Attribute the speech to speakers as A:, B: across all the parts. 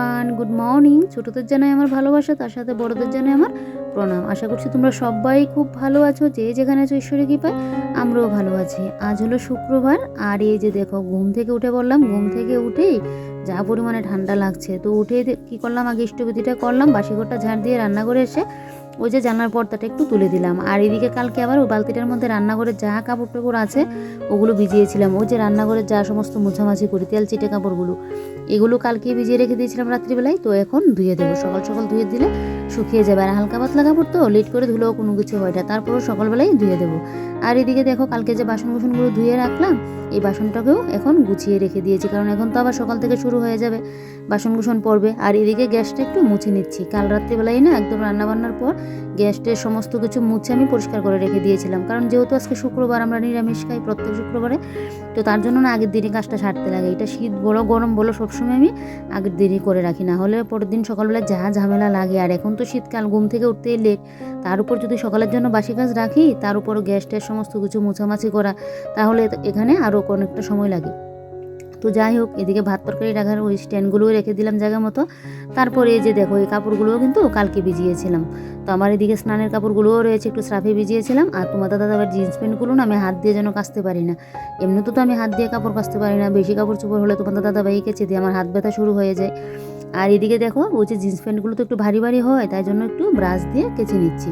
A: Everyone good morning ছোটোদের জানাই আমার ভালোবাসা, তার সাথে বড়দের জানাই আমার প্রণাম। আশা করছি তোমরা সবাই খুব ভালো আছো, যে যেখানে আছো ঈশ্বরের কৃপায়, আমরাও ভালো আছি। আজ হলো শুক্রবার, আর এই যে দেখো, ঘুম থেকে উঠে বললাম ঘুম থেকে উঠেই যা পরিমাণে ঠান্ডা লাগছে, তো উঠে কি করলাম? আগে ইষ্টবিধিটা করলাম বাসিঘরটা ঝাড় দিয়ে রান্না করে এসে ওই যে জানলার পর্দাটা একটু তুলে দিলাম। আর এদিকে কালকে আবার ওই বালতিটার মধ্যে রান্নাঘরের যা কাপড় টাপড় আছে, ওগুলো ভিজিয়েছিলাম। ওই যে রান্নাঘরের যা সমস্ত মোছামাছি করি, তেল চিটে কাপড়গুলো, এগুলো কালকে ভিজিয়ে রেখে দিয়েছিলাম রাত্রিবেলায়। তো এখন ধুয়ে দেবো। সকাল সকাল ধুয়ে দিলে শুকিয়ে যাবে আর হালকা পাতলা কাপড় তো লেট করে ধুলেও কোনো কিছু হয় না। তারপরও সকালবেলায় ধুয়ে দেবো। আর এদিকে দেখো, কালকে যে বাসন কুসনগুলো ধুয়ে রাখলাম, এই বাসনটাকেও এখন গুছিয়ে রেখে দিয়েছি। কারণ এখন তো আবার সকাল থেকে শুরু হয়ে যাবে বাসন কুসন পড়বে। আর এদিকে গ্যাসটা একটু মুছে নিচ্ছি। কাল রাত্রিবেলায় না একদম রান্নাবান্নার পর গ্যাসটের সমস্ত কিছু মুছে আমি পরিষ্কার করে রেখে দিয়েছিলাম। কারণ যেহেতু আজকে শুক্রবার, আমরা নিরামিষ খাই প্রত্যেক শুক্রবারে, তো তার জন্য না আগের দিনই কাজটা সারতে লাগে। এটা শীত বলো, গরম বলো, সবসময় আমি আগের দিনই করে রাখি। না হলে পরের দিন সকালবেলা যা ঝামেলা লাগে, আর এখন তো শীতকাল, ঘুম থেকে উঠতেই লেট তার উপর যদি সকালের জন্য বাসি কাজ রাখি, তার উপর গ্যাস ট্যাস সমস্ত কিছু মোছামাছি করা, তাহলে এখানে আরও অনেকটা সময় লাগে। তো যাই হোক, এদিকে ভাত তরকারি রাখার ওই স্ট্যান্ডগুলোও রেখে দিলাম জায়গা মতো। তারপরে এই যে দেখো, এই কাপড়গুলোও কিন্তু কালকে ভিজিয়েছিলাম। তো আমার এদিকে স্নানের কাপড়গুলোও রয়েছে, একটু স্রাফে ভিজিয়েছিলাম। আর তোমার দাদা আবার জিন্স প্যান্টগুলো না আমি হাত দিয়ে যেন কাচতে পারি না। এমনিতে তো আমি হাত দিয়ে কাপড় কাচতে পারি না। বেশি কাপড় চোপড় হলে তোমার দাদা ভাই কেচে দিয়ে আমার হাত ব্যথা শুরু হয়ে যায়। আর এদিকে দেখো, ওই যে জিন্স প্যান্টগুলো তো একটু ভারী ভারী হয়, তাই জন্য একটু ব্রাশ দিয়ে কেচে নিচ্ছি।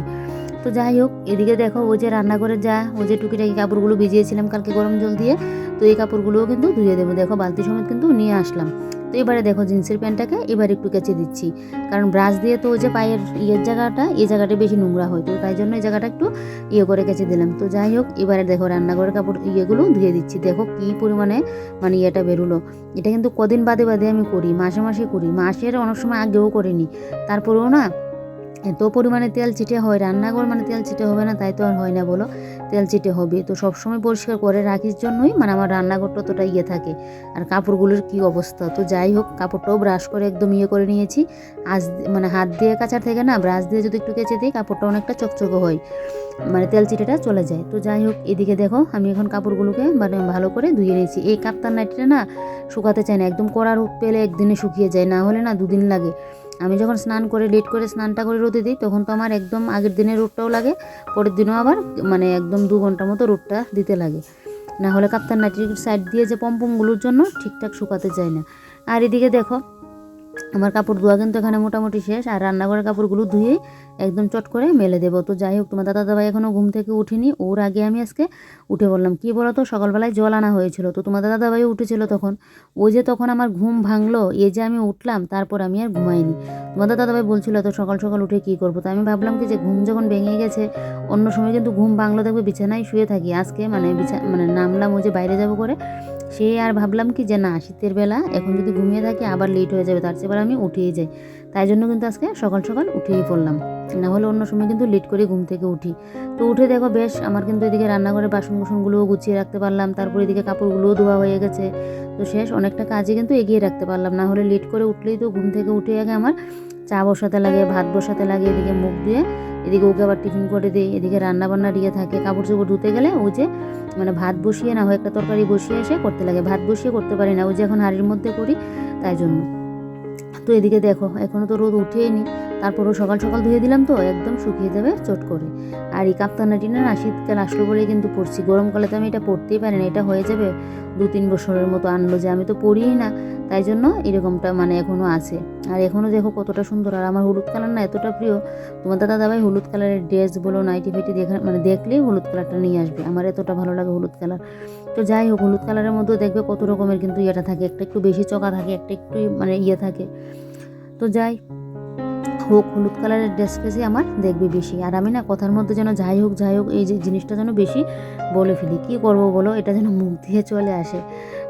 A: তো যাই হোক, এদিকে দেখো, ওই যে রান্নাঘরে যা, ওই যে টুকিটাকি কাপড়গুলো ভিজিয়েছিলাম কালকে গরম জল দিয়ে। তো এই কাপড়গুলোও কিন্তু ধুয়ে দেবো। দেখো, বালতি সমেত কিন্তু নিয়ে আসলাম। তো এবারে দেখো জিন্সের প্যান্টটাকে এবার একটু কেচে দিচ্ছি। কারণ ব্রাশ দিয়ে তো ওই যে পায়ের ইয়ের জায়গাটা এই জায়গাটা বেশি নোংরা হয়। তো তাই জন্য এই জায়গাটা একটু ইয়ে করে কেচে দিলাম। তো যাই হোক, এবারে দেখো রান্নাঘরের কাপড় ইয়েগুলো ধুয়ে দিচ্ছি। দেখো কী পরিমাণে মানে ইয়েটা বেরোলো। এটা কিন্তু কদিন বাদে বাদে আমি করি, মাসে মাসে করি। মাসের অনেক সময় আগেও করিনি। তারপরেও না এত পরিমাণে তেল চিটে হয়, রান্নাঘর মানে তেল চিটে হবে না, তাই তো আর হয় না বলো। তেল চিটে হবে, তো সবসময় পরিষ্কার করে রাখির জন্যই মানে আমার রান্নাঘরটা ততটা ইয়ে থাকে। আর কাপড়গুলোর কি অবস্থা? তো যাই হোক, কাপড়টাও ব্রাশ করে একদম ইয়ে করে নিয়েছি। আজ মানে হাত দিয়ে কাচার থেকে না ব্রাশ দিয়ে যদি একটু কেচে দিই, কাপড়টা অনেকটা চকচকে হয়। মানে তেল চিটেটা চলে যায়। তো যাই হোক, এদিকে দেখো, আমি এখন কাপড়গুলোকে মানে ভালো করে ধুয়ে নিয়েছি। এই কাপ্তান নাইটিটা না শুকাতে চায় না, একদম কড়া রোদ পেলে একদিনে শুকিয়ে যায়, না হলে না দুদিন লাগে। আমি যখন স্নান করে লেট করে স্নানটা করে রোদে দিই, তখন তো আমার একদম আগের দিনের রোদটাও লাগে, পরের দিনও আবার মানে একদম দু ঘণ্টার মতো রোদটা দিতে লাগে। না হলে কাপ্তান নাটির সাইড দিয়ে যে পম্পমগুলোর জন্য ঠিকঠাক শুকাতে চায় না। আর এদিকে দেখো আমার কাপড় ধোয়া কিন্তু এখানে মোটামুটি শেষ, আর রান্নাঘরের কাপড়গুলো ধুয়ে একদম চট করে মেলে দেবো। তো যাই হোক, তোমার দাদা দাদাভাই এখনও ঘুম থেকে উঠিনি। ওর আগে আমি আজকে উঠে বললাম কী বলো তো সকালবেলায় জল আনা হয়েছিল। তো তোমার দাদা দাদাভাই উঠেছিল তখন। ওই যে তখন আমার ঘুম ভাঙলো এই যে আমি উঠলাম, তারপর আমি আর ঘুমাইনি। তোমার দাদা দাদাভাই বলছিল তো সকাল সকাল উঠে কী করব? তো আমি ভাবলাম কি যে ঘুম যখন ভেঙে গেছে, অন্য সময় কিন্তু ঘুম ভাঙলো দেখবে, বিছানায় শুয়ে থাকি। আজকে মানে বিছা মানে নামলাম ওই যে বাইরে যাব করে। সে আর ভাবলাম কি যে না, শীতের বেলা এখন যদি ঘুমিয়ে থাকি আবার লেট হয়ে যাবে, তার চেয়ে আমি উঠেই যাই। তাই জন্য কিন্তু আজকে সকাল সকাল উঠেই পড়লাম। না হলে অন্য সময় কিন্তু লেট করে ঘুম থেকে উঠি। তো উঠে দেখো বেশ, আমার কিন্তু এদিকে রান্নাঘরে বাসন কুসনগুলোও গুছিয়ে রাখতে পারলাম, তারপর এদিকে কাপড়গুলোও ধোয়া হয়ে গেছে। তো শেষ, অনেকটা কাজে কিন্তু এগিয়ে রাখতে পারলাম। না হলে লেট করে উঠলেই তো ঘুম থেকে উঠে আগে আমার চা বসাতে লাগে, ভাত বসাতে লাগে, এদিকে মুখ দিয়ে, এদিকে ওকে আবার টিফিন করে দিই, এদিকে রান্না বান্না দিয়ে থাকে। কাপড় চোপড় ধুতে গেলে ও যে মানে ভাত বসিয়ে না, হয় একটা তরকারি বসিয়ে এসে করতে লাগে। ভাত বসিয়ে করতে পারি না ও যে এখন হাড়ির মধ্যে করি, তাই জন্য। তো এদিকে দেখো এখনও তো রোদ উঠেই নি। তারপরও সকাল সকাল ধুয়ে দিলাম তো, একদম শুকিয়ে যাবে চট করে। আর এই কাপ্তানাটি না শীতকাল আসলো বলেই কিন্তু পড়ছি। গরমকালে তো আমি এটা পড়তেই পারি না, এটা হয়ে যাবে দু তিন বছরের মতো আনলো যে আমি তো পড়িই না, তাই জন্য এরকমটা মানে এখনও আছে। আর এখনও দেখো কতটা সুন্দর, আর আমার হলুদ কালার না এতটা প্রিয়। তোমার দাদা দাদাভাই হলুদ কালারের ড্রেস বলো, নাইটি ফাইটি দেখা মানে দেখলেই হলুদ কালারটা নিয়ে আসবে। আমার এতটা ভালো লাগে হলুদ কালার। তো যাই হোক, হলুদ কালারের মধ্যে দেখবে কত রকমের কিন্তু ইয়েটা থাকে। একটা একটু বেশি চকা থাকে, একটা একটু মানে ইয়ে থাকে। তো যাই হোক, হলুদ কালারের ড্রেস ফেসে আমার দেখবে বেশি। আর আমি না কথার মধ্যে যেন যাই হোক যাই হোক, এই যে জিনিসটা যেন বেশি বলে ফেলি। কী করব বলো? এটা যেন মুখ দিয়ে চলে আসে।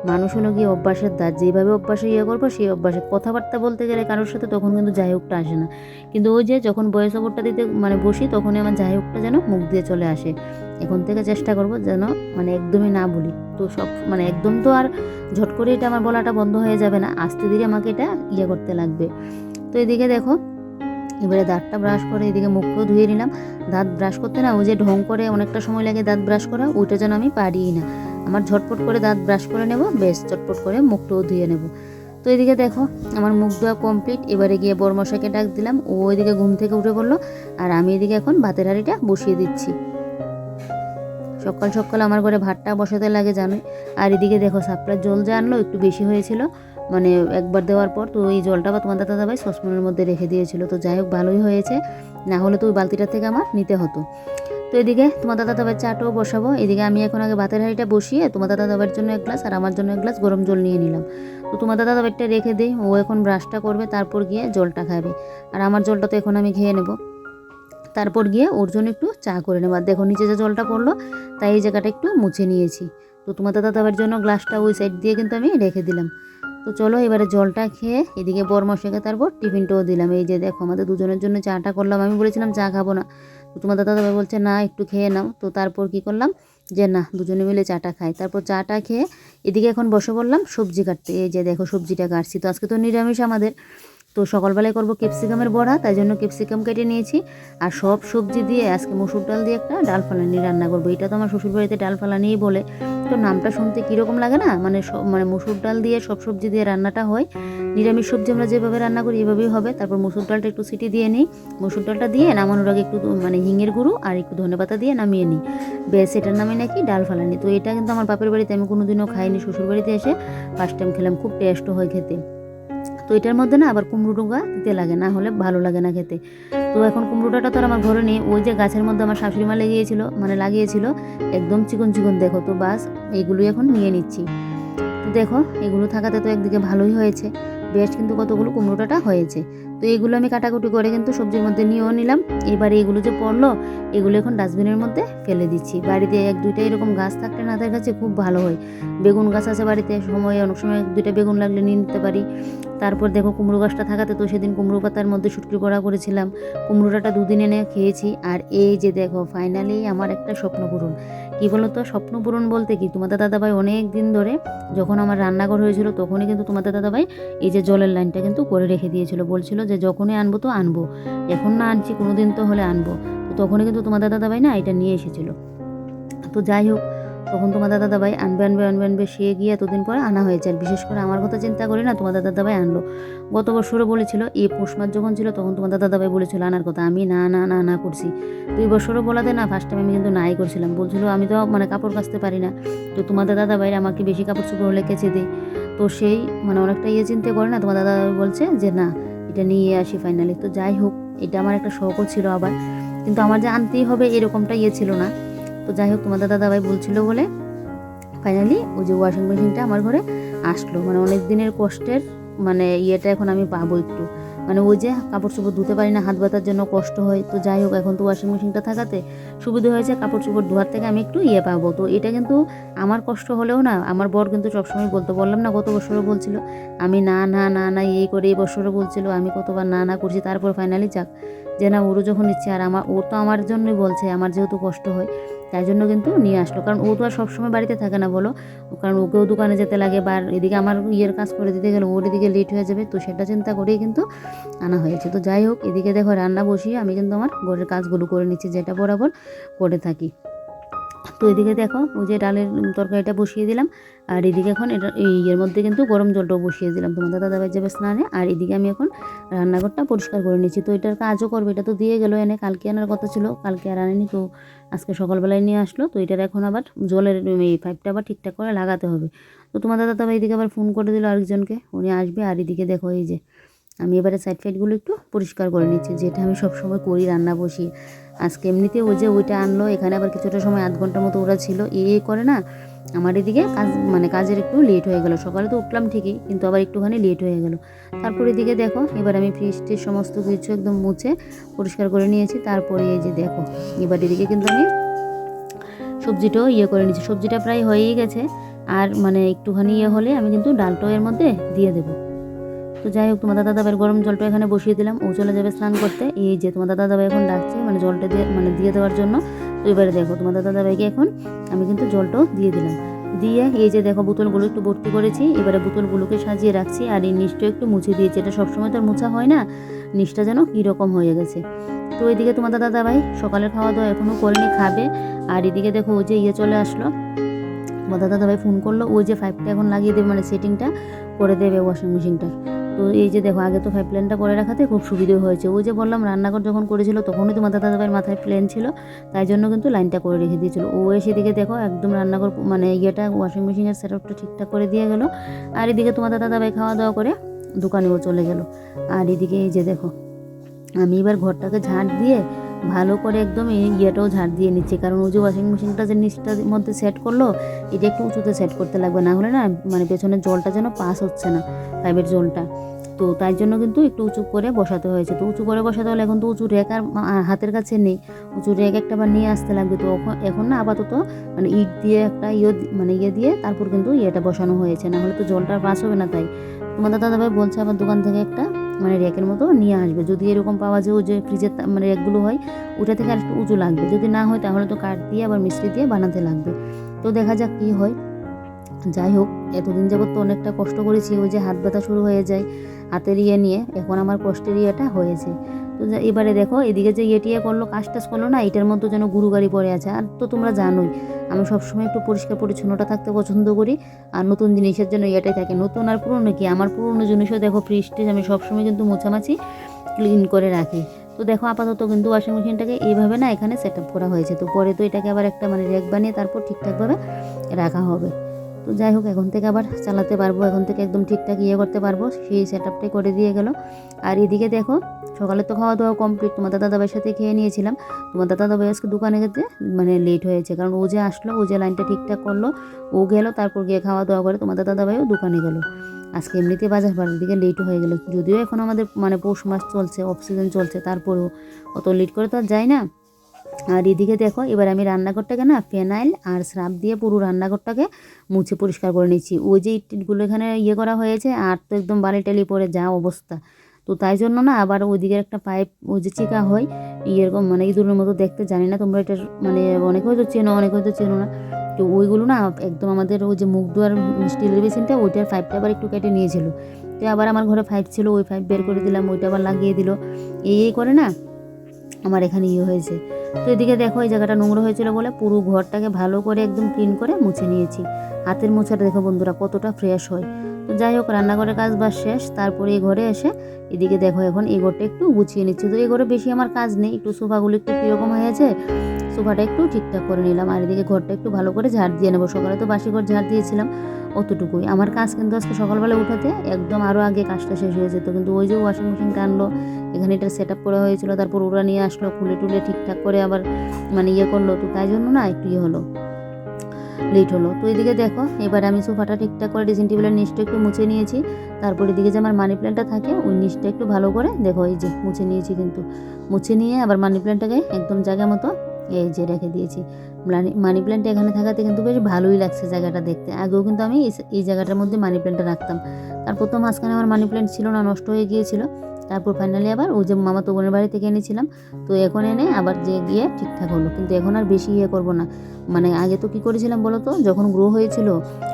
A: মানুষ হলো গিয়ে অভ্যাসের দাঁত। যেভাবে অভ্যাসে ইয়ে করব, সেই অভ্যাসে। কথাবার্তা বলতে গেলে কারোর সাথে তখন কিন্তু যাই হোকটা আসে না। কিন্তু ওই যে যখন বয়স ওপরটা দিতে মানে বসি, তখনই আমার যাই হোকটা যেন মুখ দিয়ে চলে আসে। এখন থেকে চেষ্টা করব যেন মানে একদমই না বলি। তো সব মানে একদম তো আর ঝট করে এটা আমার বলাটা বন্ধ হয়ে যাবে না। আস্তে ধীরে আমাকে এটা ইয়ে করতে লাগবে। তো এদিকে দেখো এবারে দাঁতটা ব্রাশ করে এদিকে মুখটাও ধুয়ে নিলাম। দাঁত ব্রাশ করতে না, ওই যে ঢং করে অনেকটা সময় লাগে দাঁত ব্রাশ করা, ওইটা যেন আমি পারিই না। আমার ঝটপট করে দাঁত ব্রাশ করে নেব, বেশ চটপট করে মুখটাও ধুয়ে নেব। তো এদিকে দেখো, আমার মুখ ধোয়া কমপ্লিট এবারে গিয়ে বরমশাকে ডাক দিলাম, ও ওইদিকে ঘুম থেকে উঠে পড়ল, আর আমি এদিকে এখন ভাতের হাঁড়িটা বসিয়ে দিচ্ছি। সকাল সকাল আমার ঘরে ভাতটা বসাতে লাগে জানোই। আর এদিকে দেখো সাপটার জল যে আনলো, একটু বেশি হয়েছিল। মানে একবার দেওয়ার পর তো এই জলটা বা তোমার দাদা দাবাই সসপ্যানের মধ্যে রেখে দিয়েছিল। তো যাই হোক, ভালোই হয়েছে। না হলে তো ওই বালতিটা থেকে আমার নিতে হতো। তো এদিকে তোমার দাদা দাবার চাটাও বসাবো। এদিকে আমি এখন আগে ভাতের হাঁড়িটা বসিয়ে তোমার দাদা দাবার জন্য এক গ্লাস আর আমার জন্য এক গ্লাস গরম জল নিয়ে নিলাম। তো তোমার দাদা দাবারটা রেখে দিই। ও এখন ব্রাশটা করবে, তারপর গিয়ে জলটা খাবে। আর আমার জলটা তো এখন আমি খেয়ে নেব। তারপর গিয়ে ওর জন্য একটু চা করে নেব। আর দেখো, নিচে যে জলটা পড়ল, তাই এই জায়গাটা একটু মুছে নিয়েছি। তো তোমার দাদা দাবার জন্য গ্লাসটা ওই সাইড দিয়ে কিন্তু আমি রেখে দিলাম। তো চলো এবারে জলটা খেয়ে এদিকে বরমশাকে তারপর টিফিনটাও দিলাম। এই যে দেখো, আমাদের দুজনের জন্য চাটা করলাম। আমি বলেছিলাম চা খাব না। তো তোমার দাদা দাদা বলছে, না, একটু খেয়ে নাও। তো তারপর কি করলাম যে, না, দুজনে মিলে চাটা খাই। তারপর চাটা খেয়ে এদিকে এখন বসে পড়লাম সবজি কাটতে। এই যে দেখো, সবজিটা কাটছি। তো আজকে তো নিরামিষ আমাদের। তো সকালবেলায় করব ক্যাপসিকামের বড়া, তাই জন্য ক্যাপসিকাম কেটে নিয়েছি। আর সব সবজি দিয়ে আজকে মসুর ডাল দিয়ে একটা ডাল ফালানি রান্না করব। এটা তো আমার শ্বশুরবাড়িতে ডাল ফালানিই বলে। তো নামটা শুনতে কীরকম লাগে না? মানে মানে মুসুর ডাল দিয়ে সব সবজি দিয়ে রান্নাটা হয়। নিরামিষ সবজি আমরা যেভাবে রান্না করি এভাবেই হবে। তারপর মুসুর ডালটা একটু সিটি দিয়ে নিই। মুসুর ডালটা দিয়ে নামানোর আগে একটু মানে হিঙের গুঁড়ো আর একটু ধনে পাতা দিয়ে নামিয়ে নিই। বেশ এটার নামে নাকি ডাল ফালানি। তো এটা কিন্তু আমার বাপের বাড়িতে আমি কোনোদিনও খাইনি। শ্বশুর বাড়িতে এসে ফার্স্ট টাইম খেলাম। খুব টেস্টও হয় খেতে। তো এটার মধ্যে না আবার কুমড়ো টুকা দিতে লাগে, না হলে ভালো লাগে না খেতে। তো এখন কুমড়োটা তো আর আমার ঘরে নেই, ওই যে গাছের মধ্যে আমার শাশুড়ি মা লেগিয়েছিল মানে লাগিয়েছিল, একদম চিকন চিকন, দেখো তো বাস, এগুলোই এখন নিয়ে নিচ্ছি। তো দেখো, এগুলো থাকাতে তো একদিকে ভালোই হয়েছে, বেশ কিন্তু কতগুলো কুমড়োটাটা হয়েছে। তো এগুলো আমি কাটাকুটি করে কিন্তু সবজির মধ্যে নিয়েও নিলাম। এবারে এগুলো যে পড়ল, এগুলো এখন ডাস্টবিনের মধ্যে ফেলে দিচ্ছি। বাড়িতে এক, দুইটা এরকম গাছ থাকলে না কাছে খুব ভালো হয়। বেগুন গাছ আছে বাড়িতে, সময় অনেক সময় দুইটা বেগুন লাগলে নিয়ে নিতে পারি। তারপর দেখো কুমড়ো গাছটা থাকাতে তো সেদিন কুমড়ো পাতার মধ্যে শুটকি বড়া করেছিলাম। কুমড়োটা দুদিন এনে খেয়েছি। আর এই যে দেখো ফাইনালি আমার একটা স্বপ্ন পূরণ। কী বলো তো স্বপ্ন পূরণ বলতে কি? তোমাদের দাদাভাই অনেক দিন ধরে যখন আমার রান্নাঘর হয়েছিল, তখনই কিন্তু তোমাদের দাদাভাই এই যে জলের লাইনটা কিন্তু করে রেখে দিয়েছিল। বলছিল যে যখনই আনব তো আনব। এখন না আনছি কোনো দিন তো হলে আনব। তো তখনই কিন্তু তোমাদের দাদাভাই না এটা নিয়ে এসেছিল। তো যাই হোক, তখন তোমার দাদা দাদাভাই আনবে আনবে আনবে আনবে, সে গিয়ে এতদিন পরে আনা হয়েছে আর বিশেষ করে আমার কথা চিন্তা করি না তোমার দাদা দাদাভাই আনলো। গত বছরও বলেছিল, এ পৌষ মাস যখন ছিল তখন তোমার দাদা দাদাভাই বলেছিল, আনার কথা, আমি না না না না করছি। দুই বছরও বলাতে না ফার্স্ট টাইম আমি কিন্তু নাই করছিলাম। বলছিল, আমি তো মানে কাপড় কাচতে পারি না। তো তোমার দাদা দাদাভাই আমাকে বেশি কাপড় চোপড় হলে কেচে দিই তো সেই মানে অনেকটা ইয়ে চিন্তা করে না তোমার দাদা বলছে যে, না এটা নিয়ে আসি ফাইনালি তো যাই হোক, এটা আমার একটা শখও ছিল আবার। কিন্তু আমার যে আনতেই হবে এরকমটা ইয়ে ছিল না। তো যাই হোক, তোমাদের দাদা দাদাভাই বলছিল বলে ফাইনালি ওই যে ওয়াশিং মেশিনটা আমার ঘরে আসলো। মানে অনেক দিনের কষ্টের মানে ইয়েটা এখন আমি পাবো একটু। মানে ওই যে কাপড় চোপড় ধুতে পারি না, হাত ব্যথার জন্য কষ্ট হয়। তো যাই হোক, এখন তো ওয়াশিং মেশিনটা থাকাতে সুবিধা হয়েছে, কাপড় চোপড় ধোয়ার থেকে আমি একটু ইয়ে পাবো। তো এটা কিন্তু আমার কষ্ট হলেও না, আমার বর কিন্তু সবসময় বলতে, বললাম না, গত বছরও বলছিল, আমি না না না না, এই করে এই বছরও বলছিল, আমি কতবার না না করছি, তারপর ফাইনালি যাক। যে না, ওরও যখন ইচ্ছে, আর আমার ও তো আমার জন্যই বলছে, আমার যেহেতু কষ্ট হয় তাই জন্য কিন্তু নিয়ে আসলো। কারণ ও তো আর সবসময় বাড়িতে থাকে না বলো। কারণ ওকেও দোকানে যেতে লাগে বা এদিকে আমার ইয়ের কাজ করে দিতে গেলে ওর এদিকে লেট হয়ে যাবে। তো সেটা চিন্তা করেই কিন্তু আনা হয়েছে। তো যাই হোক, এদিকে দেখো রান্না বসিয়ে আমি কিন্তু আমার ঘরের কাজগুলো করে নিচ্ছি, যেটা বরাবর করে থাকি। তো এদিকে দেখো, ওই যে ডালের তরকারিটা বসিয়ে দিলাম। আর এদিকে এখন এটা ইয়ের মধ্যে কিন্তু গরম জলটাও বসিয়ে দিলাম। তোমার দাদা দাবাই যাবে স্নানে। আর এদিকে আমি এখন রান্নাঘরটা পরিষ্কার করে নিচ্ছি। তো এটার কাজও করবে, এটা তো দিয়ে গেলো এনে। কালকে আনার কথা ছিল, কালকে আর আনেনি তো আজকে সকালবেলায় নিয়ে আসলো, তো এটার এখন আবার জলের, এই পাইপটা আবার ঠিকঠাক করে লাগাতে হবে। তো তোমার দাদা তবে এইদিকে আবার ফোন করে দিল আরেকজনকে, উনি আসবে আর এদিকে দেখো এই যে, আমি এবারে সাইড ফাইডগুলো একটু পরিষ্কার করে নিচ্ছি, যেটা আমি সবসময় করি, রান্না বসিয়ে আজকে এমনিতে ওই যে ওইটা আনলো, এখানে আবার কিছুটা সময়, আধ ঘণ্টার মতো ওরা ছিল এ করে না আমার এদিকে কাজ মানে কাজের একটু লেট হয়ে গেল। সকালে তো উঠলাম ঠিকই, কিন্তু আবার একটুখানি লেট হয়ে গেল। তারপর এদিকে দেখো, এবার আমি ফ্রিজটির সমস্ত কিছু একদম মুছে পরিষ্কার করে নিয়েছি। তারপরে এই যে দেখো, এবার এদিকে কিন্তু আমি সবজিটাও ইয়ে করে নিয়েছি। সবজিটা প্রায় হয়েই গেছে। আর মানে একটুখানি ইয়ে হলে আমি কিন্তু ডালটাও এর মধ্যে দিয়ে দেবো। তো যাই হোক, তোমার দাদা দাবার গরম জলটা এখানে বসিয়ে দিলাম। ও চলে যাবে স্নান করতে। এই যে তোমার দাদা দাবাই এখন ডাকছে মানে জলটা দিয়ে মানে দিয়ে দেওয়ার জন্য। তো এবারে দেখো তোমার দাদা দাবাইকে এখন আমি কিন্তু জলটাও দিয়ে দিলাম। দিয়ে এই যে দেখো, বোতলগুলো একটু ভর্তি করেছি। এবারে বোতলগুলোকে সাজিয়ে রাখছি আর এই নিচটা একটু মুছে দিয়েছি। এটা সবসময় তো আর মোছা হয় না, নিচটা যেন কীরকম হয়ে গেছে। তো এদিকে তোমার দাদা ভাই সকালের খাওয়া দাওয়া এখনও করেনি, খাবে। আর এদিকে দেখো, ওই যে ইয়ে চলে আসলো। দাদা দাদাভাই ফোন করল, ওই যে পাইপটা এখন লাগিয়ে দেবে মানে সেটিংটা করে দেবে ওয়াশিং মেশিনটা তো এই যে দেখো, আগে তো ফাইভ প্ল্যানটা করে রাখাতে খুব সুবিধে হয়েছে। ওই যে বললাম, রান্নাঘর যখন করেছিল, তখনই তোমার দাদা দাদাভাইয়ের মাথায় প্লেন ছিল। তাই জন্য কিন্তু লাইনটা করে রেখে দিয়েছিল। ও এসে দিকে দেখো, একদম রান্নাঘর মানে ইয়েটা ওয়াশিং মেশিনের সেট আপটা ঠিকঠাক করে দিয়ে গেলো। আর এদিকে তোমার দাদা দাদাভাই খাওয়া দাওয়া করে দোকানেও চলে গেল। আর এদিকে এই যে দেখো, আমি এবার ঘরটাকে ঝাঁট দিয়ে ভালো করে একদম এই ইয়েটাও ঝাড় দিয়ে নিচ্ছে। কারণ যে ওয়াশিং মেশিনটা যে নিচটার মধ্যে সেট করল, এটা একটু উঁচুতে সেট করতে লাগবে। না হলে না মানে পেছনের জলটা যেন পাস হচ্ছে না পাইপের জলটা। তো তাই জন্য কিন্তু একটু উঁচু করে বসাতে হয়েছে। তো উঁচু করে বসাতে হলে এখন তো উঁচু রেক আর হাতের কাছে নেই। উঁচু রেক একটা আবার নিয়ে আসতে লাগবে। তো এখন- না আপাতত মানে ইট দিয়ে একটা ইয়ে মানে ইয়ে দিয়ে তারপর কিন্তু ইয়েটা বসানো হয়েছে। না হলে তো জলটা পাস হবে না তাই। তোমাদের দাদা দাদাভাই বলছে আবার দোকান থেকে একটা মানে র্যাকের মতো নিয়ে আসবে। যদি এরকম পাওয়া যায় যে ফ্রিজের মানে র্যাকগুলো হয়, ওটা থেকে আর একটু উঁচু লাগবে। যদি না হয় তাহলে তো কাঠ দিয়ে আবার মিস্ত্রি দিয়ে বানাতে লাগবে। তো দেখা যাক কী হয়। যাই হোক, এতদিন যাবৎ তো অনেকটা কষ্ট করেছি, ওই যে হাত ব্যথা শুরু হয়ে যায় হাতের ইয়ে নিয়ে। এখন আমার কষ্টের ইয়েটা হয়েছে। তো এবারে দেখো, এদিকে যে ইয়েটিয়ে করল, কাজ টাজ করল না, এটার মধ্যে যেন গুরু গাড়ি পড়ে আছে। আর তো তোমরা জানোই, আমি সবসময় একটু পরিষ্কার পরিচ্ছন্নতা থাকতে পছন্দ করি, আর নতুন জিনিসের জন্য ইয়েটাই থাকে। নতুন আর পুরনো কি? আমার পুরনো জিনিসও দেখো ফ্রিজ টিজ আমি সবসময় কিন্তু মোছামাছি ক্লিন করে রাখি। তো দেখো আপাতত কিন্তু ওয়াশিং মেশিনটাকে এইভাবে না এখানে সেট আপ করা হয়েছে। তো পরে তো এটাকে আবার একটা মানে র্যাক বানিয়ে তারপর ঠিকঠাকভাবে রাখা হবে। তো যাই হোক, এখন থেকে আবার চালাতে পারব, এখন থেকে একদম ঠিকঠাক ইয়ে করতে পারব, সেই সেট আপটাই করে দিয়ে গেল। আর এদিকে দেখো, সকালে তো খাওয়া দাওয়া কমপ্লিট তোমার দাদা দাবাইয়ের সাথে খেয়ে নিয়েছিলাম। তোমার দাদা দাবাই আজকে দোকানে যেতে মানে লেট হয়েছে, কারণ ও যে আসলো, ও যে লাইনটা ঠিকঠাক করল, ও গেল, তারপর গিয়ে খাওয়া দাওয়া করে তোমার দাদা দাবাইও দোকানে গেলো। আজকে এমনিতে বাজার বাড়ির দিকে লেট হয়ে গেলো, যদিও এখন আমাদের মানে পৌষ মাস চলছে অফ সিজন চলছে, তারপরেও অত লেট করে তো আর যাই না। আর এদিকে দেখো, এবার আমি রান্নাঘরটাকে না ফেনাইল আর স্রাব দিয়ে পুরো রান্নাঘরটাকে মুছে পরিষ্কার করে নিচ্ছি ওই যে ইটগুলো এখানে ইয়ে করা হয়েছে, আর তো একদম বালি টালি পরে যা অবস্থা। তো তাই জন্য না আবার ওইদিকে একটা পাইপ, ওই যে চিকা হয়, এরকম মানে ইঁদুরের মতো দেখতে জানি না তোমরা এটা মানে অনেকে হয়তো চেনো, অনেক হয়তো চেনো না। তো ওইগুলো না একদম আমাদের ওই যে মুখ দুয়ার স্টিলের বেসিনটা ওইটার পাইপটা আবার একটু কেটে নিয়েছিল। তো আবার আমার ঘরে পাইপ ছিল, ওই পাইপ বের করে দিলাম, ওইটা আবার লাগিয়ে দিল। এই করে না আমার এখানে ইয়ে হয়েছে। তো এদিকে দেখো, এই জায়গাটা নোংরা হয়েছিল বলে পুরো ঘরটাকে ভালো করে একদম ক্লিন করে মুছে নিয়েছি। হাতের মোছাটা দেখো বন্ধুরা কতটা ফ্রেশ হয়। তো যাই হোক, রান্নাঘরের কাজ বাস শেষ। তারপরে এই ঘরে এসে এদিকে দেখো, এখন এই ঘরটা একটু গুছিয়ে নিচ্ছি। তো এই ঘরে বেশি আমার কাজ নেই। একটু সোফাগুলো একটু কীরকম হয়েছে, সোফাটা একটু ঠিকঠাক করে নিলাম। আর এদিকে ঘরটা একটু ভালো করে ঝাড় দিয়ে নেব। সকালে তো বাসি ঘর ঝাড় দিয়েছিলাম, অতটুকুই। আমার কাজ কিন্তু আজকে সকালবেলা উঠাতে একদম আরও আগে কাজটা শেষ হয়ে যেত কিন্তু ওই যে ওয়াশিং মেশিনটা আনলো এখানে এটা সেট আপ করা হয়েছিল। তারপর ওরা নিয়ে আসলো, খুলে টুলে ঠিকঠাক করে আবার মানে ইয়ে করল। তো তাই জন্য না, একটু ইয়ে হলো। লেট হলো। তো এদিকে দেখো, এবার আমি সোফাটা ঠিকঠাক করে ড্রেসিং টেবিলের নিচটা একটু মুছে নিয়েছি। তারপর এদিকে যে আমার মানি প্ল্যান্টটা থাকে, ওই নিচটা একটু ভালো করে দেখো, এই যে মুছে নিয়েছি কিন্তু। মুছে নিয়ে আবার মানি প্ল্যান্টটাকে একদম জায়গা মতো এই যে রেখে দিয়েছি। মানি প্ল্যান্টটা এখানে থাকাতে কিন্তু বেশ ভালোই লাগছে জায়গাটা দেখতে। আগেও কিন্তু আমি এই- এই জায়গাটার মধ্যে মানি প্ল্যান্টটা রাখতাম। তারপর তো মাঝখানে আমার মানি প্ল্যান্ট ছিল না, নষ্ট হয়ে গিয়েছিল। তারপর ফাইনালি আবার ওই যে মামা তো বোনের বাড়ি থেকে এনেছিলাম, তো এখন এনে আবার যে গিয়ে ঠিকঠাক হলো। কিন্তু এখন আর বেশি ইয়ে করব না। মানে আগে তো কী করেছিলাম বলো তো, যখন গ্রো হয়েছিল,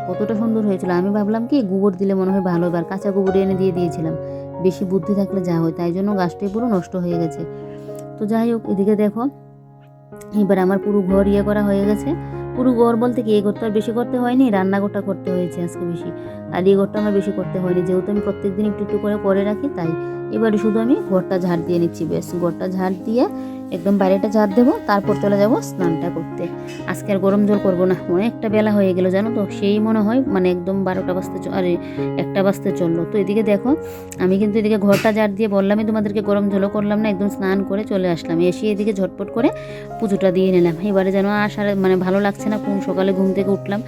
A: কতটা সুন্দর হয়েছিল। আমি ভাবলাম কি, গোবর দিলে মনে হয় ভালো, এবার কাঁচা গোবর এনে দিয়ে দিয়েছিলাম। বেশি বুদ্ধি থাকলে যা হয়, তাই জন্য গাছটাই পুরো নষ্ট হয়ে গেছে। তো যাই হোক, এদিকে দেখো, এবার আমার পুরো ঘর ইয়ে করা হয়ে গেছে। পুরো ঘর বলতে কি, এই ঘরটা আর বেশি করতে হয়নি, রান্নাঘরটা করতে হয়েছে আজকে বেশি। আর এই ঘরটা আমার বেশি করতে হয়নি, যেহেতু আমি প্রত্যেকদিন একটু একটু করে করে রাখি, তাই এবারে শুধু আমি ঘরটা ঝাড় দিয়ে নিচ্ছি, বেশ। ঘরটা ঝাড় দিয়ে একদম বাইরেটা ঝাড় দেবো, তারপর চলে যাব স্নানটা করতে। আজকে আর গরম জল করব না, অনেকটা বেলা হয়ে গেল, জানো তো? সেই মনে হয় মানে একদম বারোটা বাজতে আরে, একটা বাজতে চলল। তো এদিকে দেখো, আমি কিন্তু এদিকে ঘরটা ঝাড় দিয়ে বললামই তোমাদেরকে গরম জলও করলাম না, একদম স্নান করে চলে আসলাম। এসে এদিকে ঝটপট করে পুজোটা দিয়ে নিলাম। এবারে যেন আসার মানে ভালো লাগছে না কোন সকালে ঘুম থেকে উঠলাম।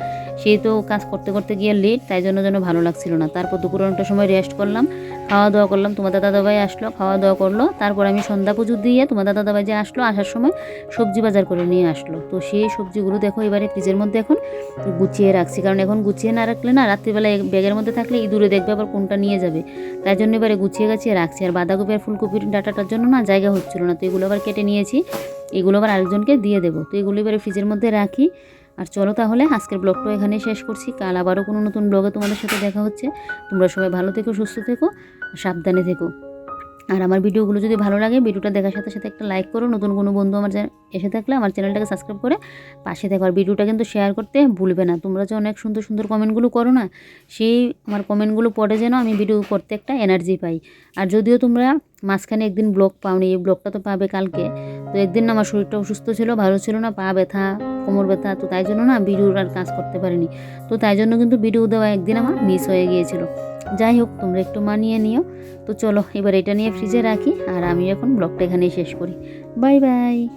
A: সেই তো কাজ করতে করতে গিয়ে লেট তাই জন্য যেন ভালো লাগছিল না। তারপর দুপুর একটা সময় রেস্ট করলাম খাওয়া দাওয়া করলাম তোমার দাদা দাদাভাই আসলো খাওয়া দাওয়া করল, তারপর আমি সন্ধ্যা পুজো দিয়ে তোমার দাদা দাদাভাই যে আসলো, আসার সময় সবজি বাজার করে নিয়ে আসলো। তো সেই সবজিগুলো দেখো এবারে ফ্রিজের মধ্যে এখন গুছিয়ে রাখছি, কারণ এখন গুছিয়ে না রাখলে না রাত্রিবেলা ব্যাগের মধ্যে থাকলে ইঁদুরে দেখবে আবার কোনটা নিয়ে যাবে। তাই জন্য এবারে গুছিয়ে গাছিয়ে রাখছি। আর বাঁধাকপি আর ফুলকপির ডাটাটার জন্য না জায়গা হচ্ছিল না, তো এগুলো আবার কেটে নিয়েছি, এগুলো আবার আরেকজনকে দিয়ে দেবো। তো এগুলো এবারে ফ্রিজের মধ্যে রাখি। আর চলো তাহলে, আজকের ব্লগটা এখানেই শেষ করছি। কাল আবারও কোনো নতুন ব্লগে তোমাদের সাথে দেখা হচ্ছে। তোমরা সবাই ভালো থেকো, সুস্থ থেকো সাবধানে থেকো। আর আমার ভিডিওগুলো যদি ভালো লাগে, ভিডিওটা দেখার সাথে সাথে একটা লাইক করো। নতুন কোনো বন্ধু আমার এসে থাকলে আমার চ্যানেলটাকে সাবস্ক্রাইব করে পাশে থাকো। আর ভিডিওটা কিন্তু শেয়ার করতে ভুলবে না। তোমরা যে অনেক সুন্দর সুন্দর কমেন্টগুলো করো না, সেই আমার কমেন্টগুলো পড়ে যেন আমি ভিডিও করতে একটা এনার্জি পাই। আর যদিও তোমরা মাঝখানে একদিন ব্লগ পাওনি, এই ব্লগটা তো পাবে কালকে। তো একদিন আমার শরীরটা অসুস্থ ছিল, ভালো ছিল না, পা ব্যথা, কোমর ব্যথা, তো তাই জন্য না ভিডিওর আর কাজ করতে পারিনি। তো তাই জন্য কিন্তু ভিডিও দেওয়া একদিন আমার মিস হয়ে গিয়েছিল। যাই হোক তোমরা একটু মানিয়ে নিও। তো চলো, এবার এটা নিয়ে ফ্রিজে রাখি, আর আমি এখন ব্লগটা এখানেই শেষ করি। Bye bye.